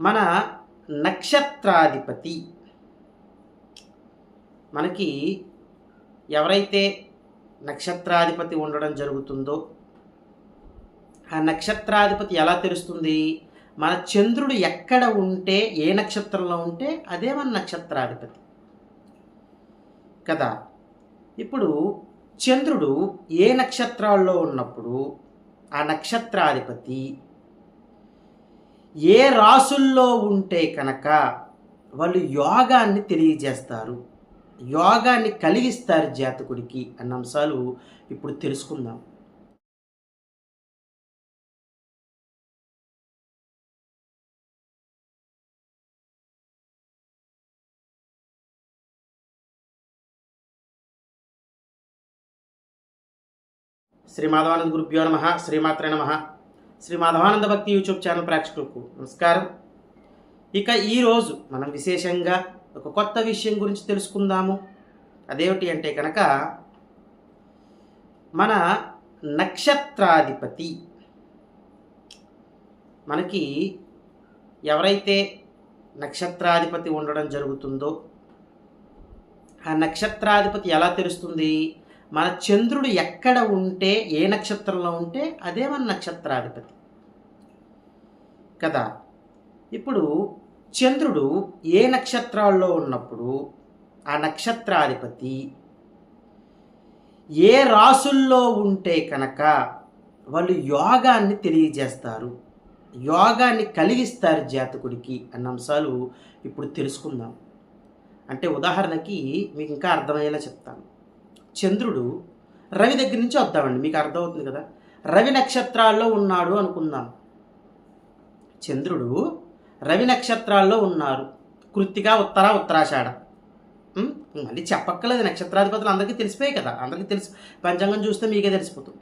మన నక్షత్రాధిపతి. మనకి ఎవరైతే నక్షత్రాధిపతి ఉండడం జరుగుతుందో ఆ నక్షత్రాధిపతి ఎలా తెలుస్తుంది? మన చంద్రుడు ఎక్కడ ఉంటే ఏ నక్షత్రంలో ఉంటే అదే మన నక్షత్రాధిపతి. కదా? ఇప్పుడు చంద్రుడు ఏ నక్షత్రాల్లో ఉన్నప్పుడు ఆ నక్షత్రాధిపతి ఏ రాసుల్లో ఉంటే కనుక వాళ్ళు యోగాన్ని తెలియజేస్తారు. యోగాన్ని కలిగిస్తారు జాతకుడికి అన్న అంశాలు ఇప్పుడు తెలుసుకుందాం. శ్రీ మాధవానంద గురుభ్యో నమ. శ్రీమాత్రే నమ. శ్రీ మాధవానంద భక్తి యూట్యూబ్ ఛానల్ ప్రేక్షకులకు నమస్కారం. ఇక ఈరోజు మనం విశేషంగా ఒక కొత్త విషయం గురించి తెలుసుకుందాము. అదేమిటి అంటే కనుక మన నక్షత్రాధిపతి మనకి ఎవరైతే నక్షత్రాధిపతి ఉండడం జరుగుతుందో ఆ నక్షత్రాధిపతి ఎలా తెలుస్తుంది? మన చంద్రుడు ఎక్కడ ఉంటే ఏ నక్షత్రంలో ఉంటే అదే మన నక్షత్రాధిపతి. కదా? ఇప్పుడు చంద్రుడు ఏ నక్షత్రాల్లో ఉన్నప్పుడు ఆ నక్షత్రాధిపతి ఏ రాసుల్లో ఉంటే కనుక వాళ్ళు యోగాన్ని తెలియజేస్తారు. యోగాన్ని కలిగిస్తారు జాతకుడికి అన్న అంశాలు ఇప్పుడు తెలుసుకుందాం. అంటే ఉదాహరణకి మీకు ఇంకా అర్థమయ్యేలా చెప్తాను. చంద్రుడు రవి దగ్గర నుంచి వద్దామండి మీకు అర్థమవుతుంది కదా? రవి నక్షత్రాల్లో ఉన్నాడు అనుకుందాం. చంద్రుడు రవి నక్షత్రాల్లో ఉన్నారు. కృత్తిక ఉత్తర ఉత్తరాషాఢ. మళ్ళీ చెప్పక్కలేదు నక్షత్రాధిపతులు అందరికీ తెలిసిపోయాయి కదా. అందరికీ తెలిసి. పంచాంగం చూస్తే మీకే తెలిసిపోతుంది.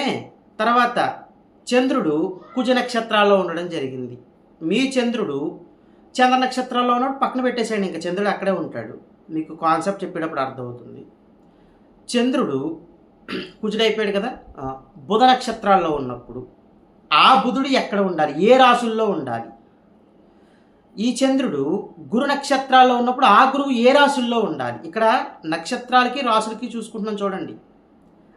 ఏ? తర్వాత చంద్రుడు కుజ నక్షత్రాల్లో ఉండడం జరిగింది. మీ చంద్రుడు చంద్ర నక్షత్రాల్లో ఉన్నాడు. పక్కన పెట్టేసాడు ఇంకా చంద్రుడు అక్కడే ఉంటాడు. మీకు కాన్సెప్ట్ చెప్పేటప్పుడు అర్థమవుతుంది. చంద్రుడు కుజుడైపోయాడు కదా? బుధ నక్షత్రాల్లో ఉన్నప్పుడు ఆ బుధుడు ఎక్కడ ఉండాలి? ఏ రాసుల్లో ఉండాలి? ఈ చంద్రుడు గురు నక్షత్రాల్లో ఉన్నప్పుడు ఆ గురువు ఏ రాసుల్లో ఉండాలి? ఇక్కడ నక్షత్రాలకి రాసులకి చూసుకుంటున్నాం చూడండి.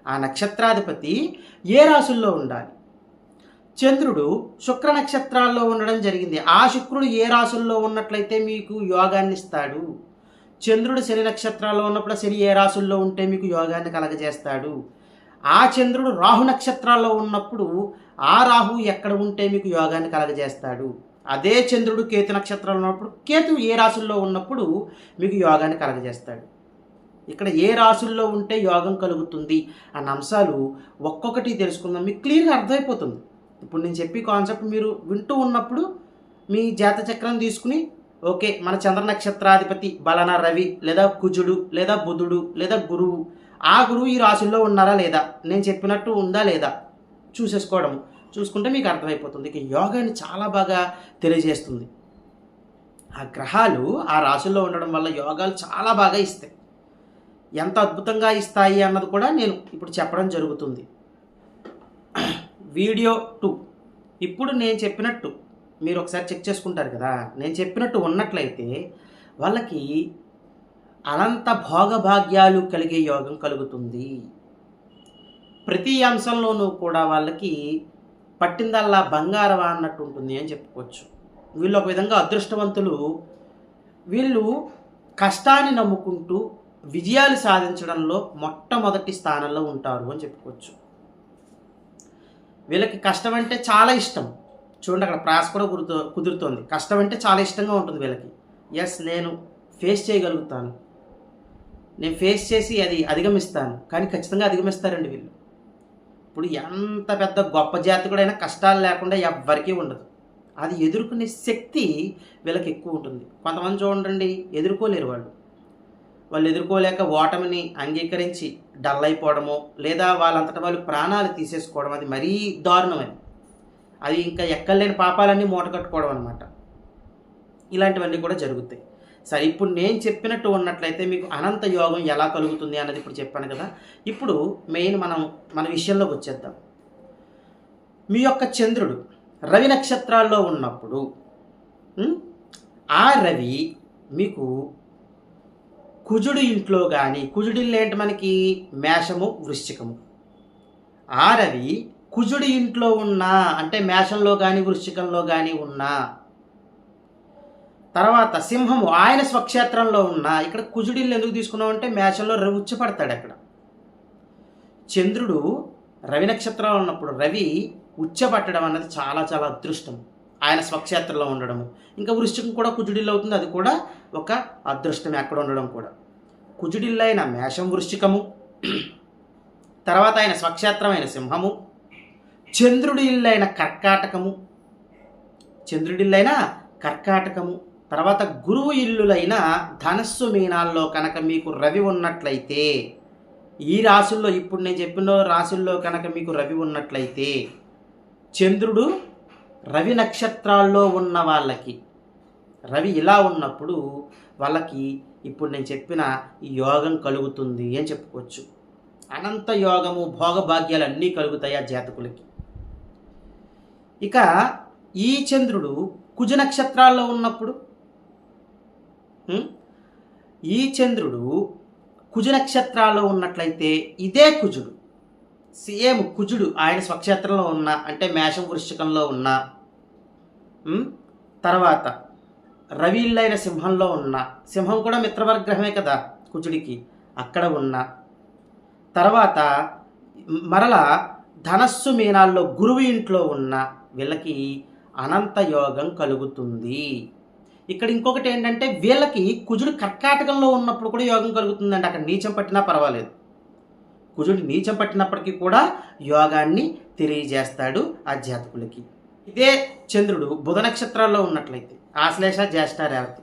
ఆ నక్షత్రాధిపతి ఏ రాసుల్లో ఉండాలి? చంద్రుడు శుక్ర నక్షత్రాల్లో ఉండడం జరిగింది. ఆ శుక్రుడు ఏ రాసుల్లో ఉన్నట్లయితే మీకు యోగాన్ని ఇస్తాడు? చంద్రుడు శని నక్షత్రాల్లో ఉన్నప్పుడు శని ఏ రాసుల్లో ఉంటే మీకు యోగాన్ని కలగజేస్తాడు? ఆ చంద్రుడు రాహు నక్షత్రాల్లో ఉన్నప్పుడు ఆ రాహు ఎక్కడ ఉంటే మీకు యోగాన్ని కలగజేస్తాడు? అదే చంద్రుడు కేతు నక్షత్రంలో ఉన్నప్పుడు కేతు ఏ రాసుల్లో ఉన్నప్పుడు మీకు యోగాన్ని కలగజేస్తాడు. ఇక్కడ ఏ రాసుల్లో ఉంటే యోగం కలుగుతుంది అన్న అంశాలు ఒక్కొక్కటి తెలుసుకుందాం. మీకు క్లియర్గా అర్థమైపోతుంది. ఇప్పుడు నేను చెప్పి కాన్సెప్ట్ మీరు వింటూ ఉన్నప్పుడు మీ జాతచక్రం తీసుకుని ఓకే మన చంద్ర నక్షత్రాధిపతి బలన రవి లేదా కుజుడు లేదా బుధుడు లేదా గురువు. ఆ గురువు ఈ రాశుల్లో ఉన్నారా లేదా? నేను చెప్పినట్టు ఉందా లేదా? చూసేసుకోవడం చూసుకుంటే మీకు అర్థమైపోతుంది. ఇక యోగాని చాలా బాగా తెలియజేస్తుంది. ఆ గ్రహాలు ఆ రాశుల్లో ఉండడం వల్ల యోగాలు చాలా బాగా ఇస్తాయి. ఎంత అద్భుతంగా ఇస్తాయి అన్నది కూడా నేను ఇప్పుడు చెప్పడం జరుగుతుంది. Video two. ఇప్పుడు నేను చెప్పినట్టు మీరు ఒకసారి చెక్ చేసుకుంటారు కదా. నేను చెప్పినట్టు ఉన్నట్లయితే వాళ్ళకి అనంత భోగభాగ్యాలు కలిగే యోగం కలుగుతుంది. ప్రతి అంశంలోనూ కూడా వాళ్ళకి పట్టిందల్లా బంగారవా అన్నట్టు ఉంటుంది అని చెప్పుకోవచ్చు. వీళ్ళు ఒక విధంగా అదృష్టవంతులు. వీళ్ళు కష్టాన్ని నమ్ముకుంటూ విజయాలు సాధించడంలో మొట్టమొదటి స్థానంలో ఉంటారు అని చెప్పుకోవచ్చు. వీళ్ళకి కష్టం అంటే చాలా ఇష్టం. చూడండి అక్కడ ప్రాస కూడా కుదురుతో కుదురుతోంది. కష్టం అంటే చాలా ఇష్టంగా ఉంటుంది వీళ్ళకి. ఎస్ నేను ఫేస్ చేయగలుగుతాను. నేను ఫేస్ చేసి అది అధిగమిస్తాను. కానీ ఖచ్చితంగా అధిగమిస్తారండి వీళ్ళు. ఇప్పుడు ఎంత పెద్ద గొప్ప జాతకుడైనా కష్టాలు లేకుండా ఎవ్వరికీ ఉండదు. అది ఎదుర్కొనే శక్తి వీళ్ళకి ఎక్కువ ఉంటుంది. కొంతమంది చూడండి ఎదుర్కోలేరు వాళ్ళు. వాళ్ళు ఎదుర్కోలేక ఓటమిని అంగీకరించి డల్ అయిపోవడమో లేదా వాళ్ళంతటా వాళ్ళు ప్రాణాలు తీసేసుకోవడం అది మరీ దారుణం అది ఇంకా ఎక్కలేని పాపాలన్నీ మూట కట్టుకోవడం అనమాట ఇలాంటివన్నీ కూడా జరుగుతాయి. సరే ఇప్పుడు నేను చెప్పినట్టు ఉన్నట్లయితే మీకు అనంత యోగం ఎలా కలుగుతుంది అన్నది ఇప్పుడు చెప్పాను కదా. ఇప్పుడు మెయిన్ మనం మన విషయంలోకి వచ్చేద్దాం. మీ యొక్క చంద్రుడు రవి నక్షత్రాల్లో ఉన్నప్పుడు ఆ రవి మీకు కుజుడు ఇంట్లో కానీ కుజుడిల్లు ఏంటి మనకి? మేషము వృశ్చికము. ఆ రవి కుజుడి ఇంట్లో ఉన్నా అంటే మేషంలో కానీ వృశ్చికంలో కానీ ఉన్నా తర్వాత సింహము ఆయన స్వక్షేత్రంలో ఉన్న ఇక్కడ కుజుడిల్లు ఎందుకు తీసుకున్నాం అంటే మేషంలో రవి ఉచ్చపడతాడు అక్కడ. చంద్రుడు రవి నక్షత్రంలో ఉన్నప్పుడు రవి ఉచ్చపట్టడం అన్నది చాలా చాలా అదృష్టం. ఆయన స్వక్షేత్రంలో ఉండడము ఇంకా వృశ్చికం కూడా కుజుడిల్లు అవుతుంది. అది కూడా ఒక అదృష్టం అక్కడ ఉండడం కూడా. కుజుడిల్లైన అయిన మేషం వృశ్చికము. తర్వాత ఆయన స్వక్షేత్రమైన సింహము. చంద్రుడి ఇల్లైన కర్కాటకము. చంద్రుడిల్లైన కర్కాటకము. తర్వాత గురువు ఇల్లులైన ధనస్సు మీనాల్లో కనుక మీకు రవి ఉన్నట్లయితే ఈ రాశుల్లో ఇప్పుడు నేను చెప్పిన రాశుల్లో కనుక మీకు రవి ఉన్నట్లయితే చంద్రుడు రవి నక్షత్రాల్లో ఉన్న వాళ్ళకి రవి ఇలా ఉన్నప్పుడు వాళ్ళకి ఇప్పుడు నేను చెప్పిన ఈ యోగం కలుగుతుంది అని చెప్పుకోవచ్చు. అనంత యోగము భోగభాగ్యాలు అన్నీ కలుగుతాయి ఆ జాతకులకి. ఇక ఈ చంద్రుడు కుజ నక్షత్రాల్లో ఉన్నప్పుడు ఈ చంద్రుడు కుజ నక్షత్రాల్లో ఉన్నట్లయితే ఇదే కుజుడు. సేమ్ కుజుడు ఆయన స్వక్షేత్రంలో ఉన్న అంటే మేషం వృశ్చికంలో ఉన్న తర్వాత రవిళ్ళైన సింహంలో ఉన్న సింహం కూడా మిత్రవర్గ్రహమే కదా కుజుడికి అక్కడ ఉన్న. తర్వాత మరల ధనస్సు మీనాల్లో గురువు ఇంట్లో ఉన్న వీళ్ళకి అనంత యోగం కలుగుతుంది. ఇక్కడ ఇంకొకటి ఏంటంటే వీళ్ళకి కుజుడు కర్కాటకంలో ఉన్నప్పుడు కూడా యోగం కలుగుతుందండి. అక్కడ నీచం పట్టినా పర్వాలేదు. కుజుడు నీచం పట్టినప్పటికీ కూడా యోగాన్ని తెలియజేస్తాడు ఆ జాతకులకి. ఇదే చంద్రుడు బుధ నక్షత్రాల్లో ఉన్నట్లయితే. ఆశ్లేష జ్యేష్ఠ రేవతి.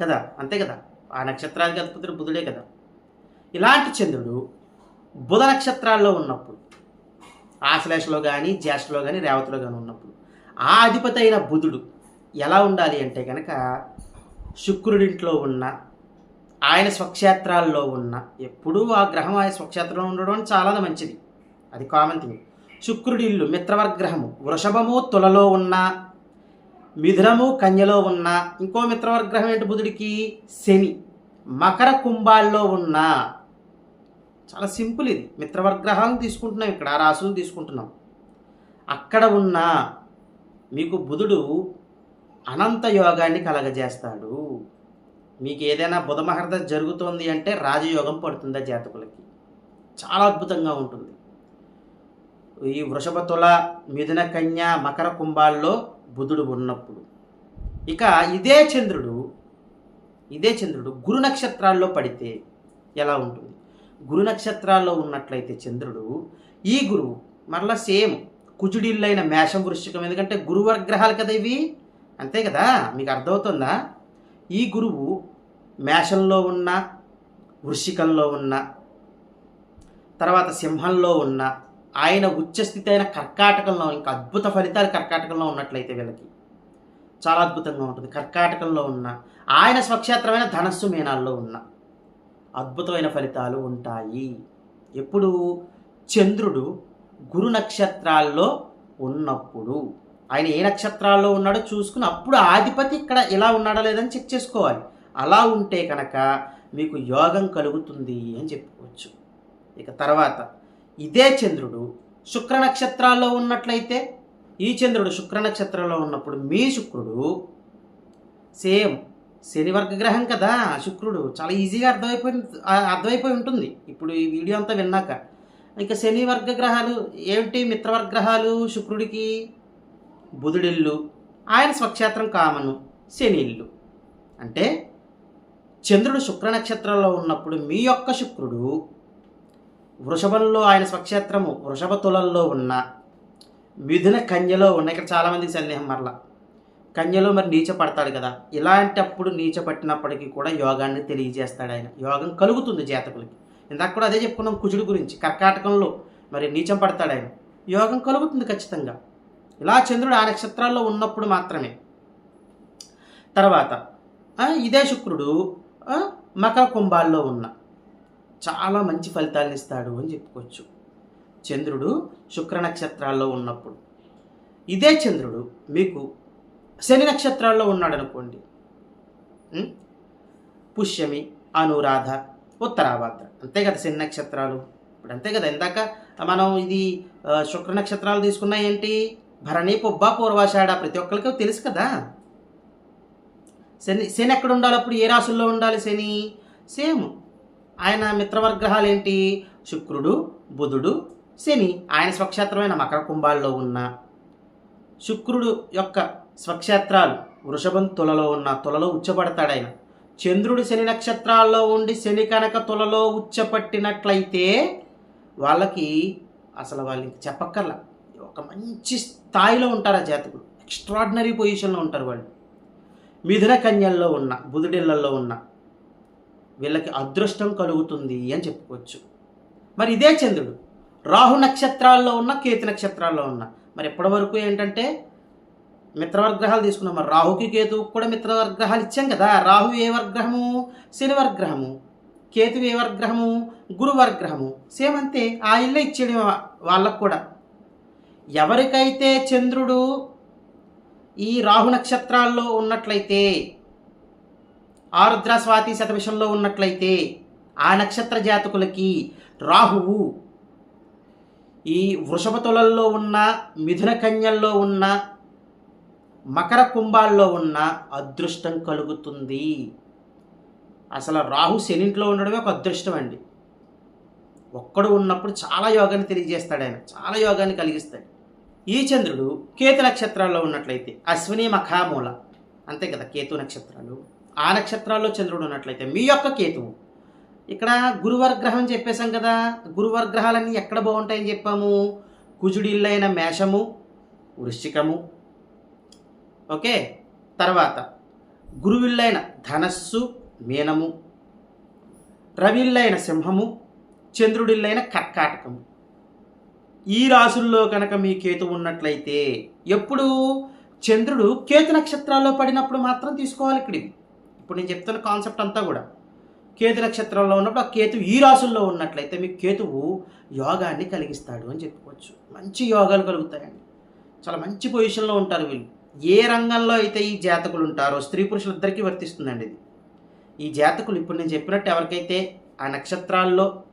కదా? అంతే కదా? ఆ నక్షత్రానికి అధిపతుడు బుధుడే కదా? ఇలాంటి చంద్రుడు బుధ నక్షత్రాల్లో ఉన్నప్పుడు ఆశ్లేషలో కానీ జ్యేష్ఠలో కానీ రేవతిలో కానీ ఉన్నప్పుడు ఆ అధిపతి అయిన బుధుడు ఎలా ఉండాలి అంటే కనుక శుక్రుడింట్లో ఉన్న ఆయన స్వక్షేత్రాల్లో ఉన్న ఎప్పుడూ ఆ గ్రహం ఆయన స్వక్షేత్రంలో ఉండడం చాలా మంచిది. అది కామన్ థింగ్ శుక్రుడి ఇల్లు మిత్రవర్గ్రహము వృషభము తులలో ఉన్న మిథునము కన్యలో ఉన్న ఇంకో మిత్రవర్గ్రహం ఏంటి బుధుడికి? శని. మకర కుంభాల్లో ఉన్న చాలా సింపుల్ ఇది. మిత్రవర్గ్రహాలను తీసుకుంటున్నాం ఇక్కడ ఆ తీసుకుంటున్నాం. అక్కడ ఉన్న మీకు బుధుడు అనంత యోగాన్ని కలగజేస్తాడు. మీకు ఏదైనా బుధమహర్ద జరుగుతోంది అంటే రాజయోగం పడుతుంది ఆ జాతకులకి? చాలా అద్భుతంగా ఉంటుంది. ఈ వృషభ తుల మిథున కన్య మకర కుంభాల్లో బుధుడు ఉన్నప్పుడు. ఇక ఇదే చంద్రుడు ఇదే చంద్రుడు గురు నక్షత్రాల్లో పడితే ఎలా ఉంటుంది? గురు నక్షత్రాల్లో ఉన్నట్లయితే చంద్రుడు ఈ గురువు మరలా సేమ్ కుజుడిల్లైన మేషం వృశ్చికం. ఎందుకంటే గురువర్గ్రహాలు కదా ఇవి? అంతే కదా? మీకు అర్థమవుతుందా? ఈ గురువు మేషంలో ఉన్న వృశ్చికంలో ఉన్న తర్వాత సింహంలో ఉన్న ఆయన ఉచ్చస్థితి అయిన కర్కాటకంలో ఇంకా అద్భుత ఫలితాలు కర్కాటకంలో ఉన్నట్లయితే వీళ్ళకి చాలా అద్భుతంగా ఉంటుంది. కర్కాటకంలో ఉన్న ఆయన స్వక్షేత్రమైన ధనస్సు మీనాల్లో ఉన్న. అద్భుతమైన ఫలితాలు ఉంటాయి. ఎప్పుడు? చంద్రుడు గురు నక్షత్రాల్లో ఉన్నప్పుడు. ఆయన ఏ నక్షత్రాల్లో ఉన్నాడో చూసుకుని అప్పుడు ఆధిపతి ఇక్కడ ఎలా ఉన్నాడో లేదని చెక్ చేసుకోవాలి. అలా ఉంటే కనుక మీకు యోగం కలుగుతుంది అని చెప్పుకోవచ్చు ఇక తర్వాత ఇదే చంద్రుడు శుక్ర నక్షత్రాల్లో ఉన్నట్లయితే ఈ చంద్రుడు శుక్ర నక్షత్రంలో ఉన్నప్పుడు మీ శుక్రుడు సేమ్ శని వర్గ గ్రహం కదా శుక్రుడు. చాలా ఈజీగా అర్థమైపోయి అర్థమైపోయి ఉంటుంది. ఇప్పుడు ఈ వీడియో అంతా విన్నాక. ఇంకా శని వర్గ గ్రహాలు ఏమిటి? మిత్రవర్గ గ్రహాలు శుక్రుడికి బుధుడిల్లు ఆయన స్వక్షేత్రం కామను శని ఇల్లు అంటే చంద్రుడు శుక్ర నక్షత్రంలో ఉన్నప్పుడు మీ యొక్క శుక్రుడు వృషభంలో ఆయన స్వక్షేత్రము వృషభ తులల్లో ఉన్న మిథున కన్యలో ఉన్న ఇక్కడ చాలామందికి సందేహం మరలా. కన్యలో మరి నీచ పడతాడు కదా ఇలాంటప్పుడు నీచ పట్టినప్పటికీ కూడా యోగాన్ని తెలియజేస్తాడు ఆయన. యోగం కలుగుతుంది జాతకులకి. ఇందాక కూడా అదే చెప్పుకున్నాం కుజుడు గురించి కర్కాటకంలో మరి నీచం పడతాడు ఆయన. యోగం కలుగుతుంది ఖచ్చితంగా. ఇలా చంద్రుడు ఆ నక్షత్రాల్లో ఉన్నప్పుడు మాత్రమే. తర్వాత ఇదే శుక్రుడు మకర కుంభాల్లో ఉన్న. చాలా మంచి ఫలితాలను ఇస్తాడు అని చెప్పుకోవచ్చు. చంద్రుడు శుక్ర నక్షత్రాల్లో ఉన్నప్పుడు. ఇదే చంద్రుడు మీకు శని నక్షత్రాల్లో ఉన్నాడు అనుకోండి పుష్యమి అనురాధ ఉత్తరాభాద్ర. అంతే కదా శని నక్షత్రాలు. ఇప్పుడు అంతే కదా ఇందాక మనం ఇది శుక్ర నక్షత్రాలు తీసుకున్నా ఏంటి? భరణి పొబ్బ పూర్వాషాఢ ప్రతి ఒక్కరికి తెలుసు కదా. శని శని ఎక్కడ ఉండాలి అప్పుడు? ఏ రాశుల్లో ఉండాలి శని? సేమ్. ఆయన మిత్రవర్గ్రహాలు ఏంటి? శుక్రుడు బుధుడు శని. ఆయన స్వక్షేత్రమైన మకర కుంభాల్లో ఉన్న శుక్రుడు యొక్క స్వక్షేత్రాలు. వృషభం తులలో ఉన్న తులలో ఉచ్చపడతాడు చంద్రుడు శని నక్షత్రాల్లో ఉండి శని కనుక తులలో ఉచ్చపట్టినట్లయితే వాళ్ళకి అసలు వాళ్ళకి చెప్పక్కర్లా. ఒక మంచి స్థాయిలో ఉంటారు ఆ జాతకులు. ఎక్స్ట్రాడినరీ పొజిషన్లో ఉంటారు వాళ్ళు. మిథున కన్యల్లో ఉన్న బుధుడిళ్ళలో ఉన్న వీళ్ళకి అదృష్టం కలుగుతుంది అని చెప్పుకోవచ్చు. మరి ఇదే చంద్రుడు. రాహు నక్షత్రాల్లో ఉన్న కేతు నక్షత్రాల్లో ఉన్న. మరి ఇప్పటివరకు ఏంటంటే మిత్రవర్గ్రహాలు తీసుకున్నాం. మరి రాహుకి కేతువుకి కూడా మిత్రవర్గ్రహాలు ఇచ్చాం కదా. రాహు ఏ వర్గ్రహము? శని వర్గ్రహము. కేతు ఏ వర్గ్రహము? గురు వర్గ్రహము. సేమ్ అంతే. ఆ ఇల్లే ఇచ్చేయడం వాళ్ళకు కూడా. ఎవరికైతే చంద్రుడు ఈ రాహు నక్షత్రాల్లో ఉన్నట్లయితే ఆరుద్ర స్వాతి శతవిషంలో ఉన్నట్లయితే ఆ నక్షత్ర జాతకులకి రాహువు ఈ వృషభ తులల్లో ఉన్న మిథున కన్యల్లో ఉన్న మకర కుంభాల్లో ఉన్న అదృష్టం కలుగుతుంది. అసలు రాహు శనింట్లో ఉండడమే ఒక అదృష్టం అండి. ఒక్కడు ఉన్నప్పుడు చాలా యోగాన్ని తెలియజేస్తాడు ఆయన. చాలా యోగాన్ని కలిగిస్తాడు. ఈ చంద్రుడు కేతు నక్షత్రాల్లో ఉన్నట్లయితే అశ్విని మఖామూల. అంతే కదా కేతు నక్షత్రాలు. ఆ నక్షత్రాల్లో చంద్రుడు ఉన్నట్లయితే మీ యొక్క కేతువు. ఇక్కడ గురువర్గ్రహం చెప్పేశాం కదా. గురువర్గ్రహాలన్నీ ఎక్కడ బాగుంటాయని చెప్పాము? కుజుడిల్లైన మేషము వృశ్చికము ఓకే? తర్వాత గురువిల్లైన ధనస్సు మీనము రవిల్లైన సింహము చంద్రుడిల్లైన కర్కాటకము. ఈ రాసుల్లో కనుక మీ కేతు ఉన్నట్లయితే ఎప్పుడు చంద్రుడు కేతు నక్షత్రాల్లో పడినప్పుడు మాత్రం తీసుకోవాలి ఇక్కడ ఇప్పుడు నేను చెప్తున్న కాన్సెప్ట్ అంతా కూడా. కేతు నక్షత్రంలో ఉన్నప్పుడు ఆ కేతు ఈ రాసుల్లో ఉన్నట్లయితే మీకు కేతువు యోగాన్ని కలిగిస్తాడు అని చెప్పుకోవచ్చు. మంచి యోగాలు కలుగుతాయండి. చాలా మంచి పొజిషన్లో ఉంటారు వీళ్ళు. ఏ రంగంలో అయితే ఈ జాతకులు ఉంటారో స్త్రీ పురుషులిద్దరికీ వర్తిస్తుందండి ఇది. ఈ జాతకులు ఇప్పుడు నేను చెప్పినట్టు ఎవరికైతే ఆ నక్షత్రాల్లో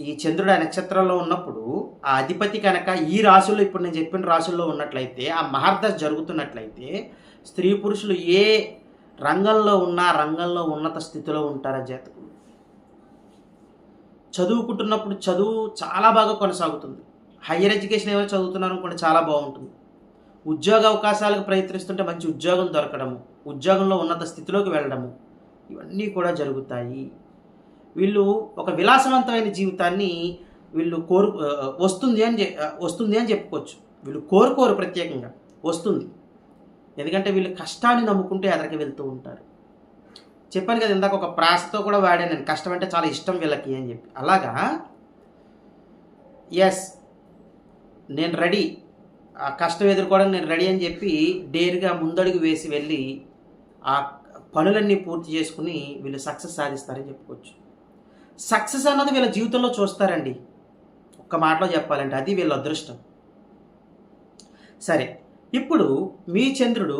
ఈ చంద్రుడు ఆ నక్షత్రంలో ఉన్నప్పుడు ఆ అధిపతి కనుక ఈ రాశుల్లో ఇప్పుడు నేను చెప్పిన రాశుల్లో ఉన్నట్లయితే ఆ మహార్దశ జరుగుతున్నట్లయితే స్త్రీ పురుషులు ఏ రంగంలో ఉన్న రంగంలో ఉన్నత స్థితిలో ఉంటారు ఆ జాతకులు. చదువుకుంటున్నప్పుడు చదువు చాలా బాగా కొనసాగుతుంది. హయ్యర్ ఎడ్యుకేషన్ ఏమైనా చదువుతున్నారు అనుకోండి చాలా బాగుంటుంది. ఉద్యోగ అవకాశాలకు ప్రయత్నిస్తుంటే మంచి ఉద్యోగం దొరకడము ఉద్యోగంలో ఉన్నత స్థితిలోకి వెళ్ళడము ఇవన్నీ కూడా జరుగుతాయి. వీళ్ళు ఒక విలాసవంతమైన జీవితాన్ని వీళ్ళు కోరు వస్తుంది అని వస్తుంది అని చెప్పుకోవచ్చు. వీళ్ళు కోరుకోరు ప్రత్యేకంగా వస్తుంది. ఎందుకంటే వీళ్ళు కష్టాన్ని నమ్ముకుంటే ఎదరికి వెళ్తూ ఉంటారు. చెప్పాను కదా ఇందాక ఒక ప్రాసతో కూడా వాడాను నేను కష్టం అంటే చాలా ఇష్టం వీళ్ళకి అని చెప్పి. అలాగా? ఎస్ నేను రెడీ. ఆ కష్టం ఎదుర్కోవడానికి నేను రెడీ అని చెప్పి డేర్గా ముందడుగు వేసి వెళ్ళి ఆ పనులన్నీ పూర్తి చేసుకుని వీళ్ళు సక్సెస్ సాధిస్తారని చెప్పుకోవచ్చు. సక్సెస్ అన్నది వీళ్ళ జీవితంలో చూస్తారండి. ఒక్క మాటలో చెప్పాలంటే అది వీళ్ళ అదృష్టం. సరే ఇప్పుడు మీ చంద్రుడు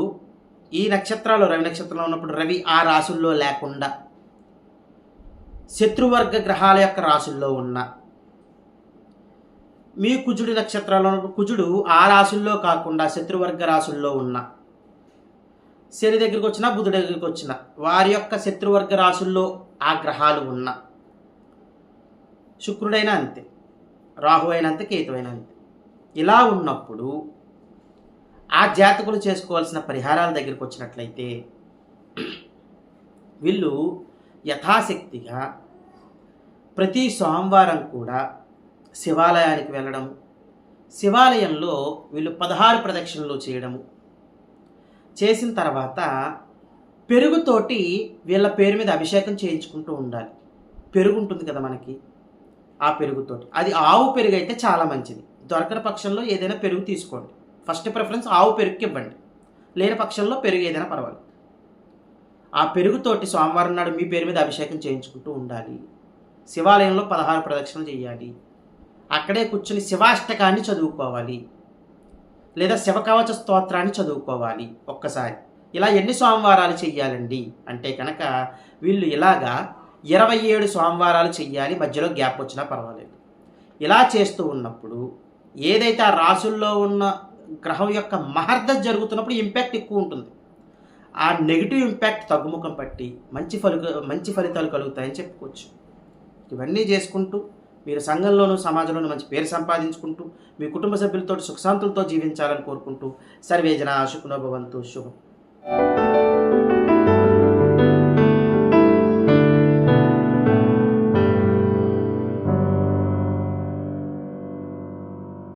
ఈ నక్షత్రాలు రవి నక్షత్రంలో ఉన్నప్పుడు రవి ఆ రాసుల్లో లేకుండా శత్రువర్గ గ్రహాల యొక్క రాసుల్లో ఉన్న మీ కుజుడి నక్షత్రంలో కుజుడు ఆ రాశుల్లో కాకుండా శత్రువర్గ రాశుల్లో ఉన్న శని దగ్గరికి వచ్చినా బుధుడి దగ్గరికి వచ్చిన వారి యొక్క శత్రువర్గ రాశుల్లో ఆ గ్రహాలు ఉన్న శుక్రుడైనా అంతే రాహు అయినా అంతే కేతు అయినా అంతే. ఇలా ఉన్నప్పుడు ఆ జాతకులు చేసుకోవాల్సిన పరిహారాల దగ్గరికి వచ్చినట్లయితే వీళ్ళు యథాశక్తిగా ప్రతి సోమవారం కూడా శివాలయానికి వెళ్ళడం శివాలయంలో వీళ్ళు పదహారు ప్రదక్షిణలు చేయడము. చేసిన తర్వాత పెరుగుతోటి వీళ్ళ పేరు మీద అభిషేకం చేయించుకుంటూ ఉండాలి. పెరుగు ఉంటుంది కదా మనకి ఆ పెరుగుతోటి. అది ఆవు పెరుగు అయితే చాలా మంచిది. దొరకని పక్షంలో ఏదైనా పెరుగు తీసుకోండి. ఫస్ట్ ప్రిఫరెన్స్ ఆవు పెరుగుకి ఇవ్వండి. లేని పక్షంలో పెరుగు ఏదైనా పర్వాలేదు. ఆ పెరుగుతోటి సోమవారం నాడు మీ పేరు మీద అభిషేకం చేయించుకుంటూ ఉండాలి. శివాలయంలో పదహారు ప్రదక్షిణలు చేయాలి. అక్కడే కూర్చుని శివాష్టకాన్ని చదువుకోవాలి. లేదా శివకవచ స్తోత్రాన్ని చదువుకోవాలి ఒక్కసారి. ఇలా ఎన్ని సోమవారాలు చెయ్యాలండి? అంటే కనుక వీళ్ళు ఇలాగా ఇరవై ఏడు సోమవారాలు చెయ్యాలి మధ్యలో గ్యాప్ వచ్చినా పర్వాలేదు. ఇలా చేస్తూ ఉన్నప్పుడు ఏదైతే ఆ రాసుల్లో ఉన్న గ్రహం యొక్క మహర్ద జరుగుతున్నప్పుడు ఇంపాక్ట్ ఎక్కువ ఉంటుంది. ఆ నెగిటివ్ ఇంపాక్ట్ తగ్గుముఖం పట్టి మంచి ఫలిత మంచి ఫలితాలు కలుగుతాయని చెప్పుకోవచ్చు. ఇవన్నీ చేసుకుంటూ మీరు సంఘంలోనూ సమాజంలోనూ మంచి పేరు సంపాదించుకుంటూ మీ కుటుంబ సభ్యులతో సుఖశాంతులతో జీవించాలని కోరుకుంటూ సర్వేజన శుకునోభవంతు శుభం.